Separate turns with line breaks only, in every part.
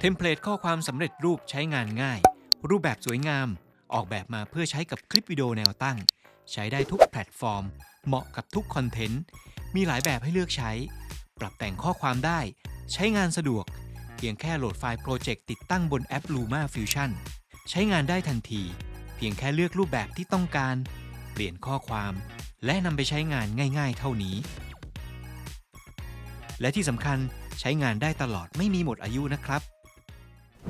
เทมเพลตข้อความสำเร็จรูปใช้งานง่าย รูปแบบสวยงาม ออกแบบมาเพื่อใช้กับคลิปวิดีโอแนวตั้ง ใช้ได้ทุกแพลตฟอร์ม เหมาะกับทุกคอนเทนต์ มีหลายแบบให้เลือกใช้ ปรับแต่งข้อความได้ ใช้งานสะดวก เพียงแค่โหลดไฟล์โปรเจกต์ติดตั้งบนแอป Luma Fusion ใช้งานได้ทันที เพียงแค่เลือกรูปแบบที่ต้องการ เปลี่ยนข้อความ และนำไปใช้งานง่าย ๆ เท่านี้ และที่สำคัญใช้งานได้ตลอดไม่มีหมดอายุนะครับ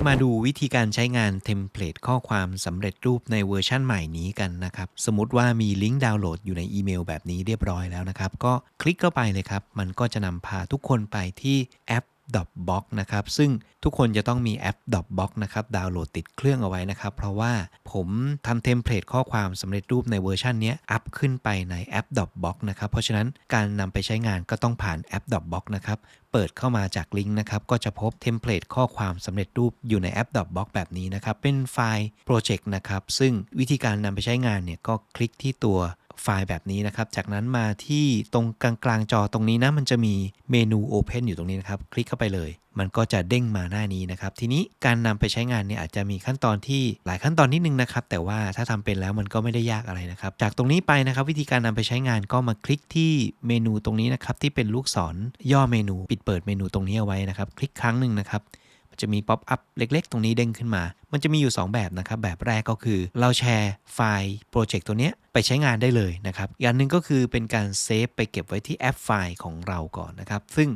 มาดูวิธีการใช้งานเทมเพลตข้อความสำเร็จรูปในเวอร์ชั่นใหม่นี้กันนะครับ สมมติว่ามีลิงก์ดาวน์โหลดอยู่ในอีเมลแบบนี้เรียบร้อยแล้วนะครับ ก็คลิกเข้าไปเลยครับ มันก็จะนำพาทุกคนไปที่แอป Dropbox นะครับ ซึ่งทุกคนจะต้องมีแอป Dropbox นะครับ ดาวน์โหลดติดเครื่องเอาไว้นะครับ เพราะว่าผมทำเทมเพลตข้อความสำเร็จรูปในเวอร์ชันนี้อัพขึ้นไปในแอป Dropbox นะครับ เพราะฉะนั้นการนำไปใช้งานก็ต้องผ่านแอป Dropbox นะครับ เปิดเข้ามาจากลิงก์นะครับ ก็จะพบเทมเพลตข้อความสำเร็จรูปอยู่ในแอป Dropbox แบบนี้นะครับ เป็นไฟล์โปรเจกต์นะครับ ซึ่งวิธีการนำไปใช้งานเนี่ยก็คลิกที่ตัว ไฟล์แบบนี้นะครับ จากนั้นมาที่ตรงกลางๆจอตรงนี้นะมันจะมีเมนู Open อยู่ตรงนี้นะครับ คลิกเข้าไปเลย มันก็จะเด้งมาหน้านี้นะครับ ทีนี้การนำไปใช้งานเนี่ยอาจจะมีขั้นตอนที่หลายขั้นตอนนิดนึงนะครับ แต่ว่าถ้าทำเป็นแล้วมันก็ไม่ได้ยากอะไรนะครับ จากตรงนี้ไปนะครับ วิธีการนำไปใช้งานก็มาคลิกที่เมนูตรงนี้นะครับที่เป็นลูกศรย่อเมนู ปิดเปิดเมนูตรงนี้เอาไว้นะครับ คลิกครั้งหนึ่งนะครับ จะมีป๊อปอัพเล็ก ๆ ตรงนี้เด้งขึ้นมา มันจะมีอยู่ 2 แบบนะครับ แบบแรกก็คือเราแชร์ไฟล์โปรเจกต์ตัวเนี้ยไปใช้งานได้เลยนะครับอย่างหนึ่งก็คือเป็นการเซฟไปเก็บไว้ที่แอปไฟล์ของเราก่อนนะครับ ซึ่ง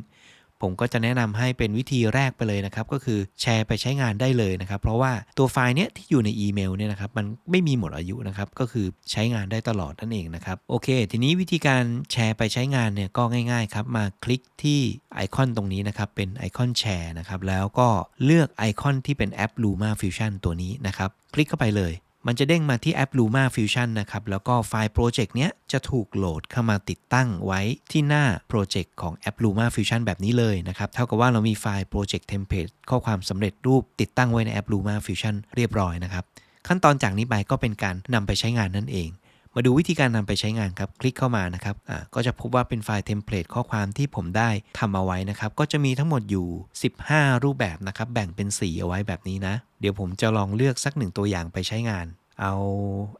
ผมก็จะแนะนำให้เป็นวิธีแรกไปเลยนะครับ ก็คือแชร์ไปใช้งานได้เลยนะครับ เพราะว่าตัวไฟล์เนี้ยที่อยู่ในอีเมลเนี่ยนะครับมันไม่มีหมดอายุนะครับ ก็คือใช้งานได้ตลอดนั่นเองนะครับ โอเค ทีนี้วิธีการแชร์ไปใช้งานเนี่ยก็ง่ายๆครับมาคลิกที่ไอคอนตรงนี้นะครับ เป็นไอคอนแชร์นะครับ แล้วก็เลือกไอคอนที่เป็นแอป Luma Fusion ตัวนี้นะครับ คลิกเข้าไปเลย มันจะเด้งมาที่แอป Luma Fusion นะครับ แล้วก็ไฟล์โปรเจกต์เนี้ยจะถูกโหลดเข้ามาติดตั้งไว้ที่หน้าโปรเจกต์ของแอป Luma Fusion แบบนี้เลยนะครับ เท่ากับว่าเรามีไฟล์โปรเจกต์เทมเพลตข้อความสำเร็จรูปติดตั้งไว้ในแอป Luma Fusion เรียบร้อยนะครับ ขั้นตอนจากนี้ไปก็เป็นการนำไปใช้งานนั่นเองมาดูวิธีการนำไปใช้งานครับ คลิกเข้ามานะครับอ่าก็จะพบว่าเป็นไฟล์เทมเพลตข้อความที่ผมได้ทำเอาไว้นะครับ ก็จะมีทั้งหมดอยู่ 15 รูปแบบนะครับ แบ่งเป็นสีเอาไว้แบบนี้นะ เดี๋ยวผมจะลองเลือกสักหนึ่งตัวอย่างไปใช้งาน เอา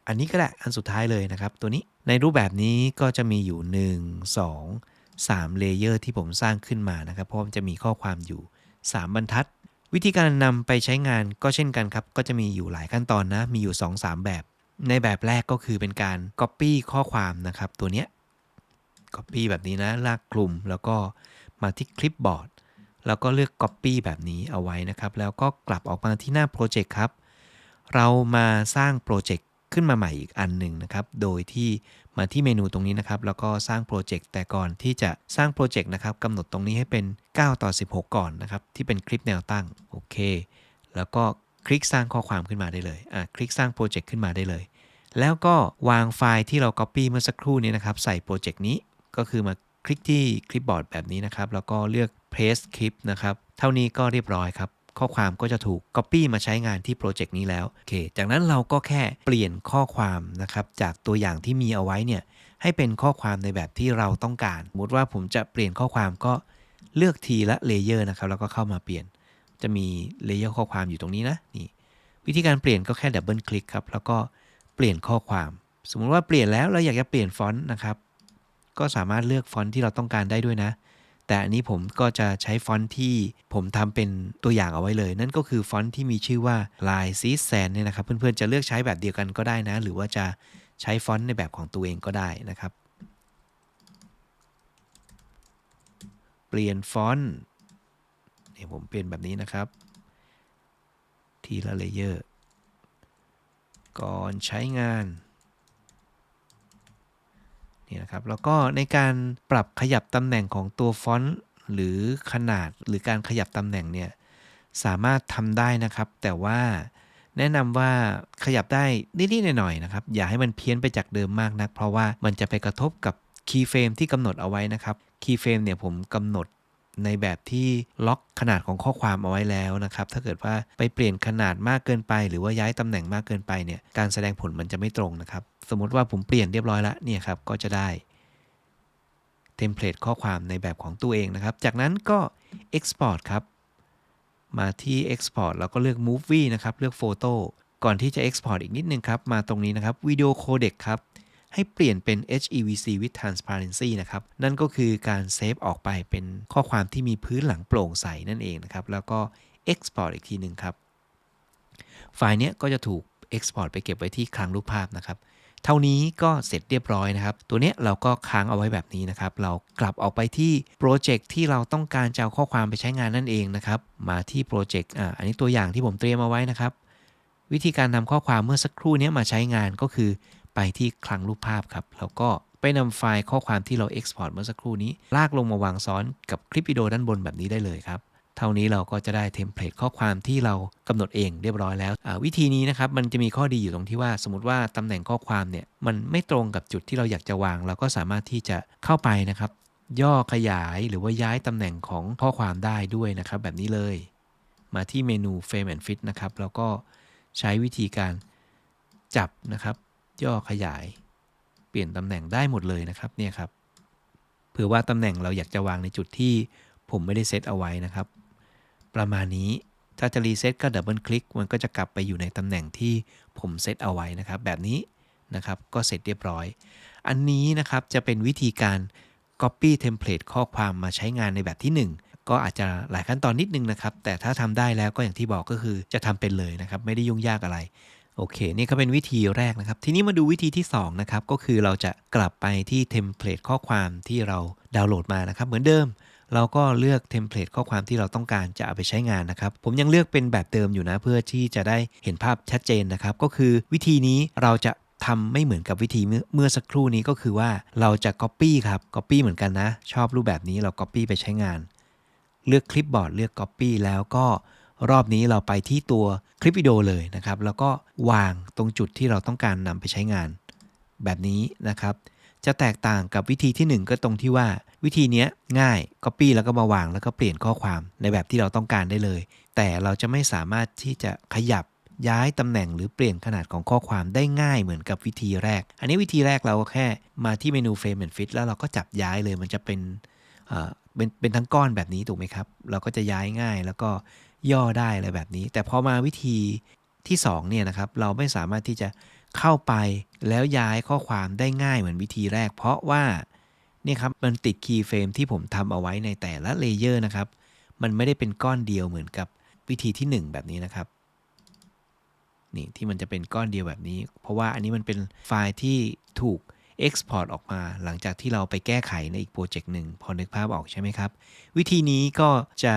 อันนี้ก็ได้อันสุดท้ายเลยนะครับ ตัวนี้ในรูปแบบนี้ก็จะมีอยู่ 1 2 3เลเยอร์ที่ผมสร้างขึ้นมานะครับ เพราะมันจะมีข้อความอยู่ 3 บรรทัด วิธีการนำไปใช้งานก็เช่นกันครับ ก็จะมีอยู่หลายขั้นตอนนะ มีอยู่ 2-3 แบบ ในแบบแรกก็คือเป็นการ Copy ข้อความนะครับ ตัวเนี้ย Copy แบบนี้นะ ลากกลุ่มแล้วก็มาที่คลิปบอร์ดแล้วก็เลือก Copy แบบนี้เอาไว้นะครับ แล้วก็กลับออกมาที่หน้าโปรเจกต์ครับ เรามาสร้างโปรเจกต์ขึ้นมาใหม่อีกอันหนึ่งนะครับ โดยที่มาที่เมนูตรงนี้นะครับ แล้วก็สร้างโปรเจกต์ แต่ก่อนที่จะสร้างโปรเจกต์นะครับกำหนดตรงนี้ให้เป็น 9 ต่อ 16 ก่อนนะครับ ที่เป็นคลิปแนวตั้ง โอเค แล้วก็คลิกสร้างข้อความขึ้นมาได้เลย อะ คลิกสร้างโปรเจกต์ขึ้นมาได้เลย แล้วก็วางไฟล์ที่เรา Copy เมื่อสักครู่นี้นะครับ ใส่โปรเจกต์นี้ ก็คือมาคลิกที่คลิปบอร์ดแบบนี้นะครับ แล้วก็เลือก paste clip นะครับ เท่านี้ก็เรียบร้อยครับ ข้อความก็จะถูก Copy มาใช้งานที่โปรเจกต์นี้แล้วโอเค จากนั้นเราก็แค่เปลี่ยนข้อความนะครับจากตัวอย่างที่มีเอาไว้เนี่ยให้เป็นข้อความในแบบที่เราต้องการ สมมติว่าผมจะเปลี่ยนข้อความก็เลือกทีละเลเยอร์นะครับแล้วก็เข้ามาเปลี่ยน จะมีเลเยอร์ข้อความอยู่ตรงนี้นะนี่วิธีการเปลี่ยนก็แค่ดับเบิลคลิกครับแล้วก็เปลี่ยนข้อความ สมมุติว่าเปลี่ยนแล้วเราอยากจะเปลี่ยนฟอนต์นะครับก็สามารถเลือกฟอนต์ที่เราต้องการได้ด้วยนะ แต่อันนี้ผมก็จะใช้ฟอนต์ที่ผมทำเป็นตัวอย่างเอาไว้เลย นั่นก็คือฟอนต์ที่มีชื่อว่า Line c s a n เนี่ยนะครับ เพื่อนๆจะเลือกใช้แบบเดียวกันก็ได้นะ หรือว่าจะใช้ฟอนต์ในแบบของตัวเองก็ได้นะครับ เปลี่ยนฟอนต์เนี่ยผมเปลี่ยนแบบนี้นะครับ ทีละเลเยอร์ก่อนใช้งาน นี่นะครับแล้วก็ในการปรับขยับตำแหน่งของตัวฟอนต์หรือขนาดหรือการขยับตำแหน่งเนี่ยสามารถทำได้นะครับ แต่ว่าแนะนำว่าขยับได้นิดๆหน่อยๆนะครับ อย่าให้มันเพี้ยนไปจากเดิมมากนัก เพราะว่ามันจะไปกระทบกับคีย์เฟรมที่กำหนดเอาไว้นะครับคีย์เฟรมเนี่ยผมกำหนด ในแบบที่ล็อกขนาดของข้อความเอาไว้แล้วนะครับ ถ้าเกิดว่าไปเปลี่ยนขนาดมากเกินไป หรือว่าย้ายตำแหน่งมากเกินไปเนี่ยการแสดงผลมันจะไม่ตรงนะครับ สมมติว่าผมเปลี่ยนเรียบร้อยแล้วเนี่ยครับก็จะได้เทมเพลตข้อความในแบบของตัวเองนะครับ จากนั้นก็ Export ครับ มาที่ Export แล้วก็เลือก Movie นะครับ เลือก Photo ก่อนที่จะ Export อีกนิดนึงครับ มาตรงนี้นะครับ Video Codec ครับ ให้เปลี่ยนเป็น HEVC with Transparency นะครับ นั่นก็คือการเซฟออกไปเป็นข้อความที่มีพื้นหลังโปร่งใสนั่นเองนะครับ แล้วก็ Export อีกทีหนึ่งครับ ไฟล์เนี้ยก็จะถูก Export ไปเก็บไว้ที่คลังรูปภาพนะครับ เท่านี้ก็เสร็จเรียบร้อยนะครับ ตัวเนี้ยเราก็ค้างเอาไว้แบบนี้นะครับ เรากลับออกไปที่โปรเจกต์ที่เราต้องการจะเอาข้อความไปใช้งานนั่นเองนะครับ มาที่โปรเจกต์ อ่า อันนี้ตัวอย่างที่ผมเตรียมเอาไว้นะครับ วิธีการนำข้อความเมื่อสักครู่นี้มาใช้งานก็คือ ไปที่คลังรูปภาพครับ แล้วก็ไปนำไฟล์ข้อความที่เรา Export เมื่อสักครู่นี้ ลากลงมาวางซ้อนกับคลิปวิดีโอด้านบนแบบนี้ได้เลยครับเท่านี้เราก็จะได้เทมเพลตข้อความที่เรากำหนดเองเรียบร้อยแล้ว วิธีนี้นะครับมันจะมีข้อดีอยู่ตรงที่ว่า สมมติว่าตำแหน่งข้อความเนี่ยมันไม่ตรงกับจุดที่เราอยากจะวาง เราก็สามารถที่จะเข้าไปนะครับ ย่อขยายหรือว่าย้ายตำแหน่งของข้อความได้ด้วยนะครับ แบบนี้เลย มาที่เมนู Frame and Fit นะครับแล้วก็ใช้วิธีการจับนะครับ ย่อขยาย เปลี่ยนตำแหน่งได้หมดเลยนะครับเนี่ยครับเผื่อว่าตำแหน่งเราอยากจะวางในจุดที่ผมไม่ได้เซตเอาไว้นะครับ ประมาณนี้ถ้าจะรีเซ็ตก็ดับเบิลคลิกมันก็จะกลับไปอยู่ในตำแหน่งที่ผมเซตเอาไว้นะครับ แบบนี้นะครับก็เสร็จเรียบร้อย อันนี้นะครับจะเป็นวิธีการ Copy Template ข้อความมาใช้งานในแบบที่ 1 ก็อาจจะหลายขั้นตอนนิดนึงนะครับ แต่ถ้าทำได้แล้วก็อย่างที่บอกก็คือจะทำเป็นเลยนะครับ ไม่ได้ยุ่งยากอะไร โอเค นี่ก็เป็นวิธีแรกนะครับ ทีนี้มาดูวิธีที่ 2 นะครับ ก็คือเราจะกลับไปที่เทมเพลตข้อความที่เราดาวน์โหลดมานะครับ เหมือนเดิม เราก็เลือกเทมเพลตข้อความที่เราต้องการจะเอาไปใช้งานนะครับ ผมยังเลือกเป็นแบบเดิมอยู่นะ เพื่อที่จะได้เห็นภาพชัดเจนนะครับ ก็คือวิธีนี้เราจะทำไม่เหมือนกับวิธีเมื่อเมื่อสักครู่นี้ก็คือว่าเราจะ Copy ครับ Copy เหมือนกันนะ ชอบรูปแบบนี้เรา Copy ไปใช้งาน เลือกคลิปบอร์ดเลือก Copy แล้วก็ รอบนี้เราไปที่ตัวคลิปวิดีโอเลยนะครับ แล้วก็วางตรงจุดที่เราต้องการนำไปใช้งาน แบบนี้นะครับ จะแตกต่างกับวิธีที่ 1 ก็ตรงที่ว่า วิธีนี้ง่าย Copy แล้วก็มาวางแล้วก็เปลี่ยนข้อความในแบบที่เราต้องการได้เลย แต่เราจะไม่สามารถที่จะขยับย้ายตำแหน่งหรือเปลี่ยนขนาดของข้อความได้ง่ายเหมือนกับวิธีแรก อันนี้วิธีแรกเราก็แค่มาที่เมนู Frame and Fit แล้วเราก็จับย้ายเลยมันจะเป็นเอ่อเป็นเป็นทั้งก้อนแบบนี้ถูกไหมครับ เราก็จะย้ายง่ายแล้วก็ ย่อได้อะไรแบบนี้ แต่พอมาวิธีที่2เนี่ยนะครับเราไม่สามารถที่จะเข้าไปแล้วย้ายข้อความได้ง่ายเหมือนวิธีแรก เพราะว่าเนี่ยครับมันติดคีย์เฟรมที่ผมทำเอาไว้ในแต่ละเลเยอร์นะครับ มันไม่ได้เป็นก้อนเดียวเหมือนกับวิธีที่ 1 แบบนี้นะครับนี่ที่มันจะเป็นก้อนเดียวแบบนี้ เพราะว่าอันนี้มันเป็นไฟล์ที่ถูก Export ออกมา หลังจากที่เราไปแก้ไขในอีกโปรเจกต์หนึ่งพอนึกภาพออกใช่ไหมครับ วิธีนี้ก็จะ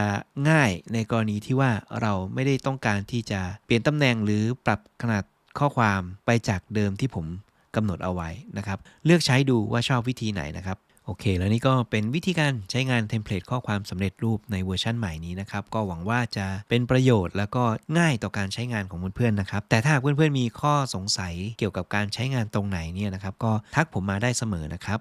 ง่ายในกรณีที่ว่าเราไม่ได้ต้องการที่จะเปลี่ยนตำแหน่งหรือปรับขนาดข้อความไปจากเดิมที่ผมกำหนดเอาไว้นะครับ เลือกใช้ดูว่าชอบวิธีไหนนะครับ โอเค แล้วนี่ก็เป็นวิธีการใช้งานเทมเพลตข้อความสำเร็จรูปในเวอร์ชันใหม่นี้นะครับ ก็หวังว่าจะเป็นประโยชน์แล้วก็ง่ายต่อการใช้งานของเพื่อนๆนะครับ แต่ถ้าเพื่อนๆมีข้อสงสัยเกี่ยวกับการใช้งานตรงไหนเนี่ยนะครับ ก็ทักผมมาได้เสมอนะครับ